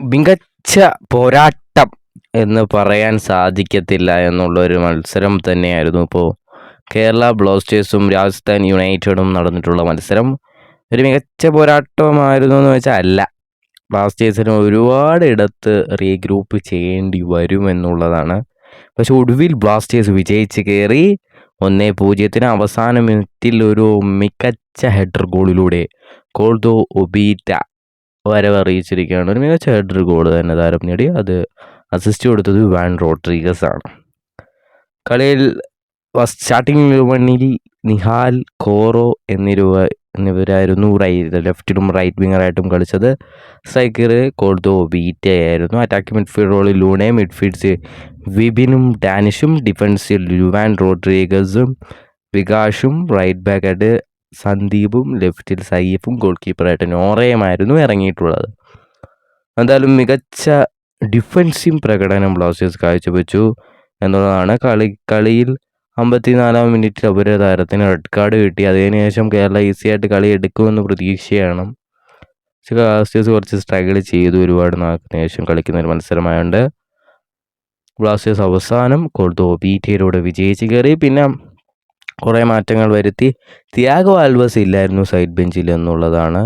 മികച്ച പോരാട്ടം എന്ന് പറയാൻ സാധിക്കത്തില്ല എന്നുള്ളൊരു മത്സരം തന്നെയായിരുന്നു ഇപ്പോൾ കേരള ബ്ലാസ്റ്റേഴ്സും രാജസ്ഥാൻ യുണൈറ്റഡും നടന്നിട്ടുള്ള മത്സരം. ഒരു മികച്ച പോരാട്ടമായിരുന്നു എന്ന് വെച്ചാൽ അല്ല. ബ്ലാസ്റ്റേഴ്സിന് ഒരുപാട് ഇടത്ത് റീഗ്രൂപ്പ് ചെയ്യേണ്ടി വരും എന്നുള്ളതാണ്. പക്ഷെ ഒടുവിൽ ബ്ലാസ്റ്റേഴ്സ് വിജയിച്ച് കയറി ഒന്നേ പൂജ്യത്തിന് അവസാന മിനിറ്റിൽ ഒരു മികച്ച ഹെഡർ ഗോളിലൂടെ കോൾദോ ഒബീറ്റ വരവറിയിച്ചിരിക്കുകയാണ് ഒരു മികച്ച ഹെഡർ ഗോൾ തന്നെ താരം നേടി. അത് അസിസ്റ്റ് കൊടുത്തത് വാൻ റോഡ്രിഗസ് ആണ് കളിയിൽ സ്റ്റാർട്ടിംഗ് ഇലവനിൽ നിഹാൽ കോറോ എന്നിരുവ എന്നിവരായിരുന്നു റൈറ്റ് ലെഫ്റ്റിലും റൈറ്റ് വിങ്ങറായിട്ടും കളിച്ചത്. സ്ട്രൈക്കർ കോൾദോ ബീറ്റയായിരുന്നു അറ്റാക്ക് മിഡ്ഫീൽഡ് റോളിൽ ലൂണെ മിഡ്ഫീൽഡ്സ് വിബിനും ഡാനിഷും ഡിഫൻസിൽ ലുവാൻ റോഡ്രീഗസും വികാഷും റൈറ്റ് ബാക്കായിട്ട് സന്ദീപും ലെഫ്റ്റിൽ സയ്യഫും ഗോൾ കീപ്പറായിട്ട് നോറയുമായിരുന്നു ഇറങ്ങിയിട്ടുള്ളത്. എന്തായാലും മികച്ച ഡിഫൻസീവ് പ്രകടനം ബ്ലാസ്റ്റേഴ്സ് കാഴ്ചവെച്ചു എന്നുള്ളതാണ് കളി കളിയിൽ അമ്പത്തിനാലാം മിനിറ്റിൽ അവരെ താരത്തിന് റെഡ് കാർഡ് കിട്ടി. അതിനുശേഷം കേരള ഈസി ആയിട്ട് കളി എടുക്കുമെന്ന് പ്രതീക്ഷയാണ്. ബ്ലാസ്റ്റേഴ്സ് കുറച്ച് സ്ട്രഗിൾ ചെയ്തു. ഒരുപാട് നാൾക്കിന് ശേഷം കളിക്കുന്ന ഒരു മത്സരമായതുകൊണ്ട് ബ്ലാസ്റ്റേഴ്സ് അവസാനം കോൾത്തോ ബീറ്റയിലൂടെ വിജയിച്ച് കയറി. പിന്നെ കുറേ മാറ്റങ്ങൾ വരുത്തി. തിയാഗോ ആൽവസ് ഇല്ലായിരുന്നു സൈഡ് ബെഞ്ചിൽ എന്നുള്ളതാണ്.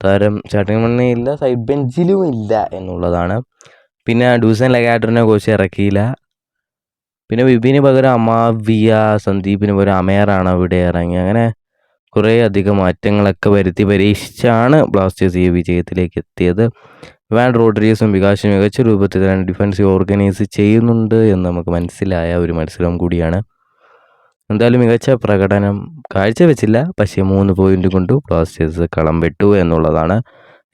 താരം സ്റ്റാർട്ടിംഗ് മണ്ണേ ഇല്ല സൈഡ് ബെഞ്ചിലും ഇല്ല എന്നുള്ളതാണ്. പിന്നെ ഡൂസൻ ലഗാഡറിനെ കോച്ച് ഇറക്കിയില്ല. പിന്നെ വിപിന് പകരം അമാവിയ സന്ദീപിന് പകരം അമേറാണ് അവിടെ ഇറങ്ങി. അങ്ങനെ കുറേ അധികം മാറ്റങ്ങളൊക്കെ വരുത്തി പരീക്ഷിച്ചാണ് ബ്ലാസ്റ്റേഴ്സ് ഈ വിജയത്തിലേക്ക് എത്തിയത്. വാൻ റോഡ്രിയസും വികാസും മികച്ച രൂപത്തിൽ തന്നെ ഡിഫൻസ് ഓർഗനൈസ് ചെയ്യുന്നുണ്ട് എന്ന് നമുക്ക് മനസ്സിലായ ഒരു മത്സരം കൂടിയാണ്. എന്തായാലും മികച്ച പ്രകടനം കാഴ്ചവെച്ചില്ല. പക്ഷേ മൂന്ന് പോയിന്റ് കൊണ്ട് ബ്ലാസ്റ്റേഴ്സ് കളം വെട്ടു എന്നുള്ളതാണ്.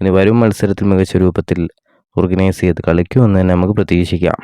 ഇനി വരും മത്സരത്തിൽ മികച്ച രൂപത്തിൽ ഓർഗനൈസ് ചെയ്ത് കളിക്കുമെന്ന് തന്നെ നമുക്ക് പ്രതീക്ഷിക്കാം.